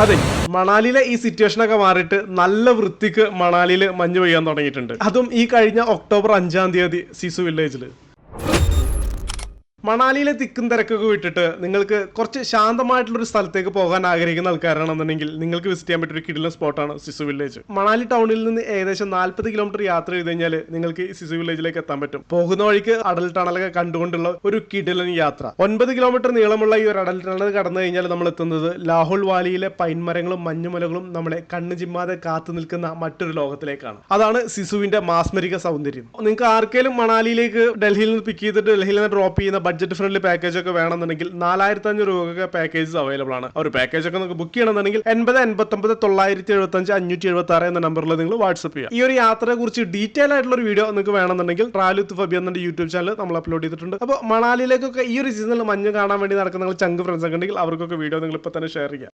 അതെ. മണാലിയിലെ ഈ സിറ്റുവേഷൻ ഒക്കെ മാറിയിട്ട് നല്ല വൃത്തിക്ക് മണാലിയിൽ മഞ്ഞ് പെയ്യാൻ തുടങ്ങിയിട്ടുണ്ട്. അതും ഈ കഴിഞ്ഞ ഒക്ടോബർ അഞ്ചാം തീയതി സിസു വില്ലേജിൽ മണാലിയിലെ തിക്കും തിരക്കൊക്കെ വിട്ടിട്ട് നിങ്ങൾക്ക് കുറച്ച് ശാന്തമായിട്ടുള്ള ഒരു സ്ഥലത്തേക്ക് പോകാൻ ആഗ്രഹിക്കുന്ന ആൾക്കാരാണെന്നുണ്ടെങ്കിൽ നിങ്ങൾക്ക് വിസിറ്റ് ചെയ്യാൻ പറ്റിയ ഒരു കിടിലൻ സ്പോട്ടാണ് സിസു വില്ലേജ് മണാലി ടൗണിൽ നിന്ന് ഏകദേശം നാൽപ്പത് കിലോമീറ്റർ യാത്ര ചെയ്ത് കഴിഞ്ഞാൽ നിങ്ങൾക്ക് സിസു വില്ലേജിലേക്ക് എത്താൻ പറ്റും. പോകുന്ന വഴിക്ക് അടൽ ടണലൊക്കെ കണ്ടുകൊണ്ടുള്ള ഒരു കിടിലൻ യാത്ര. ഒൻപത് കിലോമീറ്റർ നീളമുള്ള ഈ ഒരു അടൽ ടണൽ കടന്നു കഴിഞ്ഞാൽ നമ്മൾ എത്തുന്നത് ലാഹുൽ വാലിയിലെ പൈൻമരങ്ങളും മഞ്ഞുമലകളും നമ്മളെ കണ്ണു ചിമ്മാതെ കാത്തു നിൽക്കുന്ന മറ്റൊരു ലോകത്തിലേക്കാണ്. അതാണ് സിസുവിന്റെ മാസ്മരിക സൗന്ദര്യം. നിങ്ങൾക്ക് ആർക്കെങ്കിലും മണാലിയിലേക്ക് ഡൽഹിയിൽ നിന്ന് പിക്ക് ചെയ്തിട്ട് ഡൽഹിയിൽ നിന്ന് ഡ്രോപ്പ് ചെയ്യുന്ന ബഡ്ജറ്റ് ഫ്രണ്ട്ലി പാക്കേജ് ഒക്കെ വേണമെന്നുണ്ടെങ്കിൽ നാലായിരത്തി അഞ്ഞൂറ് രൂപയൊക്കെ പാക്കേജസ് അവൈലബിൾ ആണ് ഒരു പാക്കേജ് ഒക്കെ നിങ്ങൾക്ക് ബുക്ക് ചെയ്യണമെന്നുണ്ടെങ്കിൽ എൺപത് എൺപത്തൊമ്പത് തൊള്ളായിരത്തി എഴുപത്തി അഞ്ച് അഞ്ഞൂറ്റി എഴുപത്തി ആറ് എന്ന നമ്പറിൽ നിങ്ങൾ വാട്സ്ആപ്പ് ചെയ്യുക. ഈ ഒരു യാത്രയെ കുറിച്ച് ഡീറ്റെയിൽ ആയിട്ടുള്ള ഒരു വീഡിയോ നിങ്ങൾക്ക് വേണമെന്നുണ്ടെങ്കിൽ ട്രാലുത്ത് ഫബി എന്ന യൂട്യൂബ് ചാനൽ നമ്മൾ അപ്ലോഡ് ചെയ്തിട്ടുണ്ട്. അപ്പോൾ മണാലിയിലേക്കൊക്കെ ഈ ഒരു സീസണിൽ മഞ്ഞ് കാണാൻ വേണ്ടി നടക്കുന്ന നിങ്ങൾ ചങ്ക് ഫ്രണ്ട്സ് ഒക്കെ ഉണ്ടെങ്കിൽ അവർക്കൊക്കെ വീഡിയോ നിങ്ങൾ ഇപ്പോൾ തന്നെ ഷെയർ ചെയ്യുക.